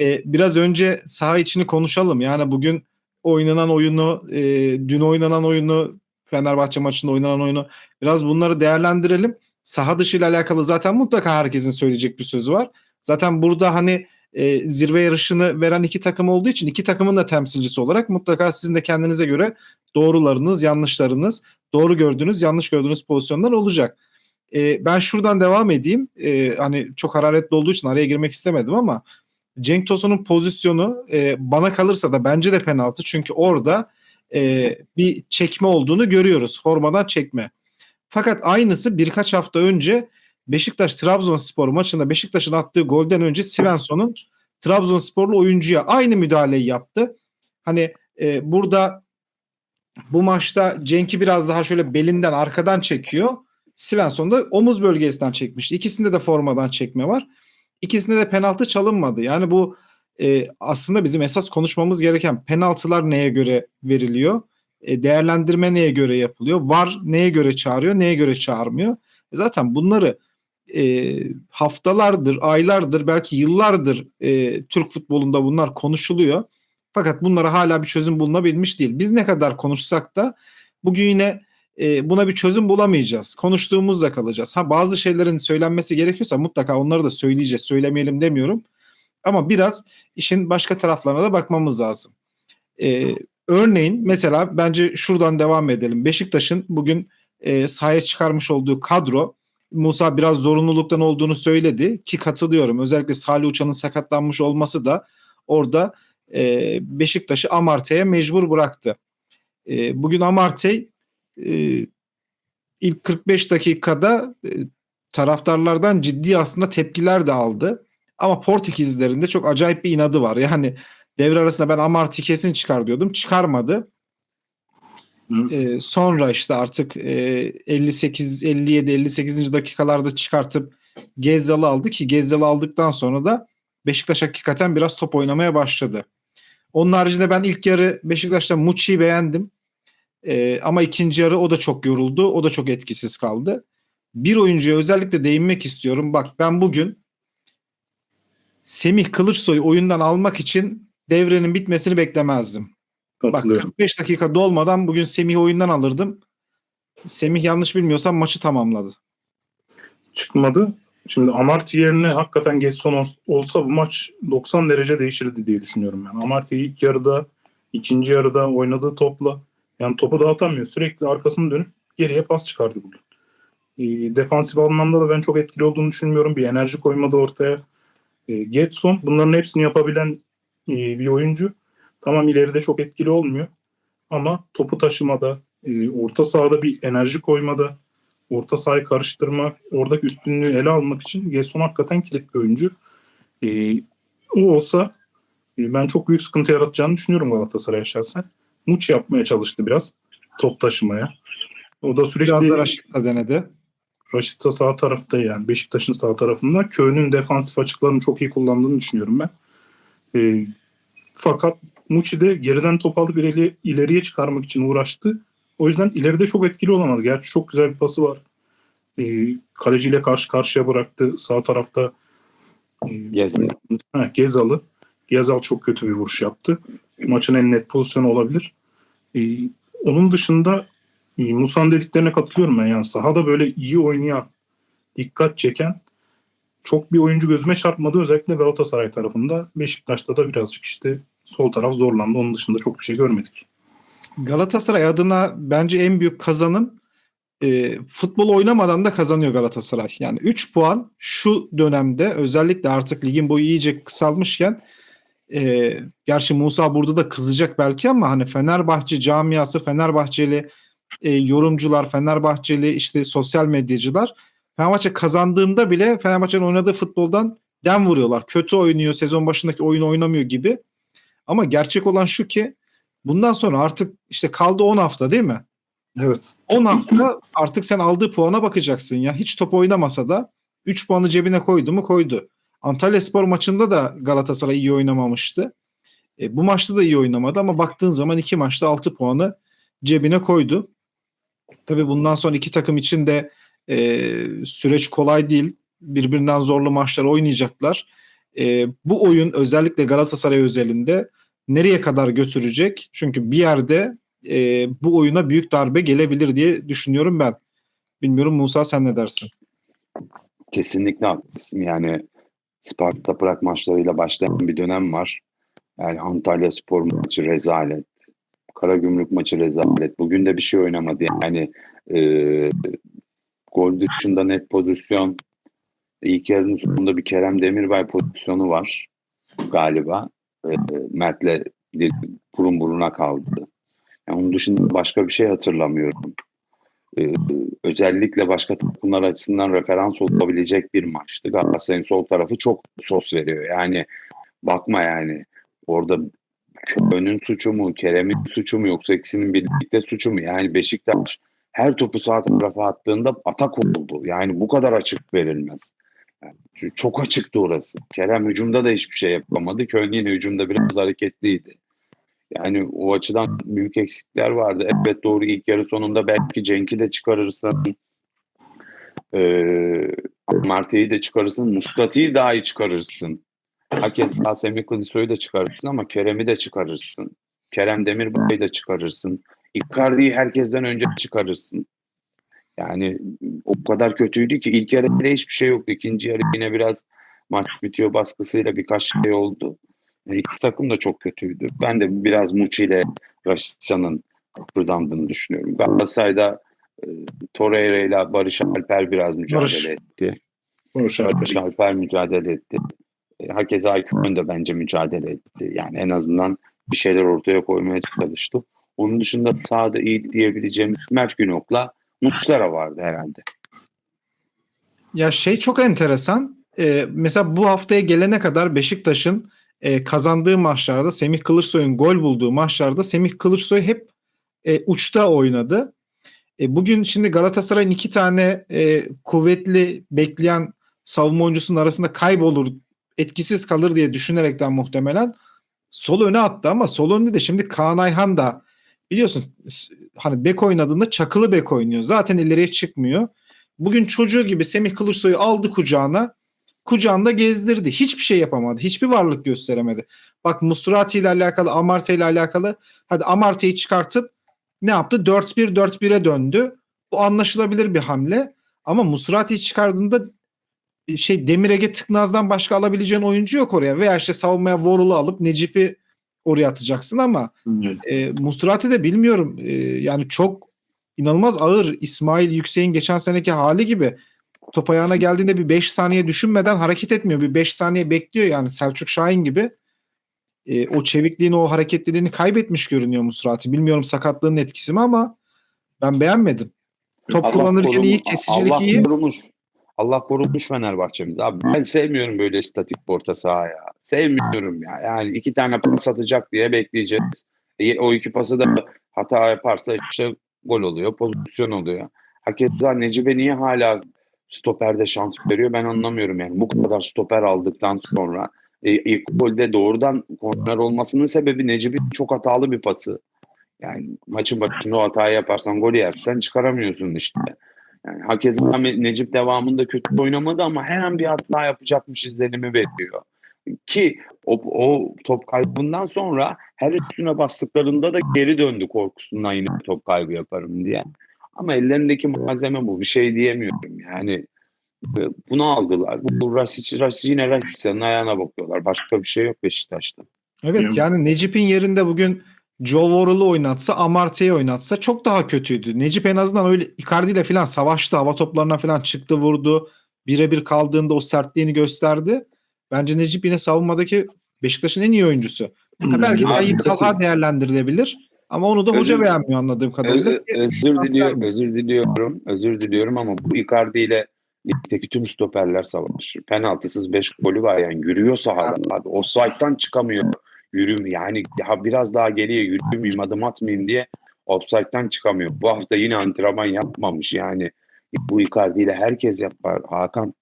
e, biraz önce saha içini konuşalım. Yani bugün oynanan oyunu, e, dün oynanan oyunu, Fenerbahçe maçında oynanan oyunu biraz bunları değerlendirelim. Saha dışı ile alakalı zaten mutlaka herkesin söyleyecek bir sözü var. Zaten burada hani e, zirve yarışını veren iki takım olduğu için iki takımın da temsilcisi olarak mutlaka sizin de kendinize göre doğrularınız, yanlışlarınız, doğru gördüğünüz, yanlış gördüğünüz pozisyonlar olacak. E, ben şuradan devam edeyim. E, hani çok hararetli olduğu için araya girmek istemedim ama Cenk Tosun'un pozisyonu e, bana kalırsa da bence de penaltı. Çünkü orada e, bir çekme olduğunu görüyoruz. Formadan çekme. Fakat aynısı birkaç hafta önce Beşiktaş Trabzonspor maçında Beşiktaş'ın attığı golden önce Svensson'un Trabzonsporlu oyuncuya aynı müdahaleyi yaptı. Hani e, burada bu maçta Cenk'i biraz daha şöyle belinden arkadan çekiyor. Svensson da omuz bölgesinden çekmişti. İkisinde de formadan çekme var. İkisinde de penaltı çalınmadı. Yani bu e, aslında bizim esas konuşmamız gereken penaltılar neye göre veriliyor? E, değerlendirme neye göre yapılıyor? Var neye göre çağırıyor, neye göre çağırmıyor? E, zaten bunları e, haftalardır, aylardır, belki yıllardır e, Türk futbolunda bunlar konuşuluyor. Fakat bunlara hala bir çözüm bulunabilmiş değil. Biz ne kadar konuşsak da bugün yine e, buna bir çözüm bulamayacağız. Konuştuğumuzda kalacağız. Ha bazı şeylerin söylenmesi gerekiyorsa mutlaka onları da söyleyeceğiz. Söylemeyelim demiyorum. Ama biraz işin başka taraflarına da bakmamız lazım. E, örneğin mesela bence şuradan devam edelim. Beşiktaş'ın bugün e, sahaya çıkarmış olduğu kadro Musa biraz zorunluluktan olduğunu söyledi ki katılıyorum. Özellikle Salih Uçan'ın sakatlanmış olması da orada e, Beşiktaş'ı Amartey'e mecbur bıraktı. E, bugün Amartey e, ilk 45 dakikada e, taraftarlardan ciddi aslında tepkiler de aldı. Ama Portekizlilerin de çok acayip bir inadı var. Yani devre arasında ben Amartey kesin çıkar diyordum. Çıkarmadı. E, sonra işte artık e, 58 57 58. dakikalarda çıkartıp Gezzal'ı aldı ki Gezzal'ı aldıktan sonra da Beşiktaş hakikaten biraz top oynamaya başladı. Onun haricinde ben ilk yarı Beşiktaş'ta Muçi'yi beğendim. E, ama ikinci yarı o da çok yoruldu. O da çok etkisiz kaldı. Bir oyuncuya özellikle değinmek istiyorum. Bak ben bugün Semih Kılıçsoy'u oyundan almak için devrenin bitmesini beklemezdim. Bak 45 dakika dolmadan bugün Semih oyundan alırdım. Semih yanlış bilmiyorsam maçı tamamladı. Çıkmadı. Şimdi Amarty yerine hakikaten Getson olsa bu maç 90 derece değişirdi diye düşünüyorum ben. Amarty ilk yarıda, ikinci yarıda oynadığı topla yani topu dağıtamıyor. Sürekli arkasını dönüp geriye pas çıkardı bugün. E, defansif anlamda da ben çok etkili olduğunu düşünmüyorum. Bir enerji koymadı ortaya. E, Getson bunların hepsini yapabilen e, bir oyuncu. Tamam ileride çok etkili olmuyor. Ama topu taşımada, e, orta sahada bir enerji koymada, orta sahayı karıştırmak, oradaki üstünlüğü ele almak için Gerson hakikaten kilit bir oyuncu. E, o olsa e, ben çok büyük sıkıntı yaratacağını düşünüyorum Galatasaray'a şahsen. Muç yapmaya çalıştı biraz top taşımaya. O da sürekli biraz da Raşit'a denedi. Raşit'a sağ tarafta yani Beşiktaş'ın sağ tarafında. Köy'ün defansif açıklarını çok iyi kullandığını düşünüyorum ben. E, fakat Muçi de geriden top alıp ileri, ileriye çıkarmak için uğraştı. O yüzden ileride çok etkili olamadı. Gerçi çok güzel bir pası var. E, kaleciyle karşı karşıya bıraktı. Sağ tarafta e, Gezal. Ha, Gezal'ı. Gezal çok kötü bir vuruş yaptı. Maçın en net pozisyonu olabilir. E, onun dışında e, Musa'nın dediklerine katılıyorum ben. Yani sahada böyle iyi oynayan, dikkat çeken çok bir oyuncu gözüme çarpmadı. Özellikle Galatasaray tarafında. Beşiktaş'ta da birazcık işte sol taraf zorlandı. Onun dışında çok bir şey görmedik. Galatasaray adına bence en büyük kazanım e, futbol oynamadan da kazanıyor Galatasaray. Yani 3 puan şu dönemde özellikle artık ligin boyu iyice kısalmışken e, gerçi Musa burada da kızacak belki ama hani Fenerbahçe camiası, Fenerbahçeli e, yorumcular, Fenerbahçeli işte sosyal medyacılar Fenerbahçe kazandığında bile Fenerbahçe'nin oynadığı futboldan dem vuruyorlar. Kötü oynuyor, sezon başındaki oyunu oynamıyor gibi. Ama gerçek olan şu ki bundan sonra artık işte kaldı 10 hafta değil mi? Evet. 10 hafta artık sen aldığı puana bakacaksın ya. Hiç top oynamasa da 3 puanı cebine koydu mu koydu. Antalya Spor maçında da Galatasaray iyi oynamamıştı. E, bu maçta da iyi oynamadı ama baktığın zaman iki maçta 6 puanı cebine koydu. Tabii bundan sonra iki takım için de e, süreç kolay değil. Birbirinden zorlu maçlar oynayacaklar. e, bu oyun özellikle Galatasaray özelinde nereye kadar götürecek? Çünkü bir yerde e, bu oyuna büyük darbe gelebilir diye düşünüyorum ben. Bilmiyorum Musa sen ne dersin? Kesinlikle haklısın. Yani Sparta Prag maçlarıyla başlayan bir dönem var. Yani Antalya Spor maçı rezalet. Karagümrük maçı rezalet. Bugün de bir şey oynamadı. Yani e, gol dışında net pozisyon. İlk yarının sonunda bir Kerem Demirbay pozisyonu var galiba. E, Mert'le burun buruna kaldı. Yani onun dışında başka bir şey hatırlamıyorum. E, özellikle başka takımlar açısından referans olabilecek bir maçtı. Galatasaray'ın sol tarafı çok sos veriyor. Yani bakma yani orada Köy'ün suçu mu, Kerem'in suçu mu yoksa ikisinin birlikte suçu mu? Yani Beşiktaş her topu sağ tarafa attığında atak oldu. Yani bu kadar açık verilmez. Yani çok açıktı orası. Kerem hücumda da hiçbir şey yapamadı. Köln yine hücumda biraz hareketliydi. Yani o açıdan büyük eksikler vardı. Evet doğru ilk yarı sonunda belki Cenk'i de çıkarırsın. Ee, Marte'yi de çıkarırsın. Muskati'yi daha iyi çıkarırsın. Hakeza Semih Kılıçsoy'u da çıkarırsın ama Kerem'i de çıkarırsın. Kerem Demirbay'ı da çıkarırsın. Icardi'yi herkesten önce çıkarırsın. Yani o kadar kötüydü ki ilk yarıda hiçbir şey yoktu. İkinci yarı yine biraz maç bitiyor baskısıyla birkaç şey oldu. Yani iki takım da çok kötüydü. Ben de biraz Muçi ile Raşitcan'ın kıpırdandığını düşünüyorum. Galatasaray'da e, Torreira ile Barış Alper biraz mücadele Barış. etti. Barış Barış Alper. Alper mücadele etti. E, Hakeza Aykün de bence mücadele etti. Yani en azından bir şeyler ortaya koymaya çalıştı. Onun dışında sahada iyi diyebileceğimiz Mert Günok'la Muslera vardı herhalde. Ya şey çok enteresan. Ee, mesela bu haftaya gelene kadar Beşiktaş'ın e, kazandığı maçlarda Semih Kılıçsoy'un gol bulduğu maçlarda Semih Kılıçsoy hep e, uçta oynadı. E, bugün şimdi Galatasaray'ın iki tane e, kuvvetli bekleyen savunma oyuncusunun arasında kaybolur, etkisiz kalır diye düşünerekten muhtemelen sol öne attı ama sol önde de şimdi Kaan Ayhan da biliyorsun hani bek oynadığında çakılı bek oynuyor. Zaten ileriye çıkmıyor. Bugün çocuğu gibi Semih Kılıçsoy'u aldı kucağına. Kucağında gezdirdi. Hiçbir şey yapamadı. Hiçbir varlık gösteremedi. Bak Musrati ile alakalı, Amarte ile alakalı. Hadi Amarte'yi çıkartıp ne yaptı? 4-1 4-1'e döndü. Bu anlaşılabilir bir hamle. Ama Musrati'yi çıkardığında e, şey Demir Ege Tıknaz'dan başka alabileceğin oyuncu yok oraya. Veya işte savunmaya Vorul'u alıp Necip'i oraya atacaksın ama Evet. e, Musrati de bilmiyorum. E, yani çok inanılmaz ağır. İsmail Yüksek'in geçen seneki hali gibi top ayağına geldiğinde bir 5 saniye düşünmeden hareket etmiyor. Bir 5 saniye bekliyor yani Selçuk Şahin gibi. E, o çevikliğini, o hareketliliğini kaybetmiş görünüyor Musrati. Bilmiyorum sakatlığın etkisi mi ama ben beğenmedim. Top Allah kullanırken iyi, korumuş- kesicilik Allah iyi. korumuş. Allah korumuş Fenerbahçe'miz. Abi ben sevmiyorum böyle statik orta saha ya. Sevmiyorum ya. Yani iki tane pas atacak diye bekleyeceğiz. E, O iki pası da hata yaparsa işte gol oluyor, pozisyon oluyor. Hakeza Necibe niye hala stoperde şans veriyor ben anlamıyorum yani. Bu kadar stoper aldıktan sonra e, ilk golde doğrudan korner olmasının sebebi Necip'in çok hatalı bir pası. Yani maçın başında o hatayı yaparsan golü yersen çıkaramıyorsun işte. Yani hakeza Necip devamında kötü oynamadı ama her bir hata yapacakmış izlenimi veriyor. Ki o, o top kaybından sonra her üstüne bastıklarında da geri döndü korkusundan yine top kaybı yaparım diye. Ama ellerindeki malzeme bu. Bir şey diyemiyorum. Yani e, bunu aldılar. Bu Rasic, Rasic yine Rasic'in ayağına bakıyorlar. Başka bir şey yok Beşiktaş'ta. Evet yani Necip'in yerinde bugün Joe Worrell'ı oynatsa, Amarte'yi oynatsa çok daha kötüydü. Necip en azından öyle Icardi ile falan savaştı. Hava toplarına falan çıktı vurdu. Birebir kaldığında o sertliğini gösterdi. Bence Necip yine savunmadaki Beşiktaş'ın en iyi oyuncusu. Ha, belki Tayyip Talha değerlendirilebilir. Ama onu da hoca Özür- beğenmiyor anladığım kadarıyla. Özür diliyorum, özür diliyorum, özür diliyorum ama bu Icardi ile ligdeki tüm stoperler savaşır. Penaltısız 5 golü var yani yürüyor sahada. Abi. Offside'dan çıkamıyor. Yürüm yani ya biraz daha geriye yürümeyeyim adım atmayayım diye offside'dan çıkamıyor. Bu hafta yine antrenman yapmamış yani. Bu Icardi ile herkes yapar Hakan.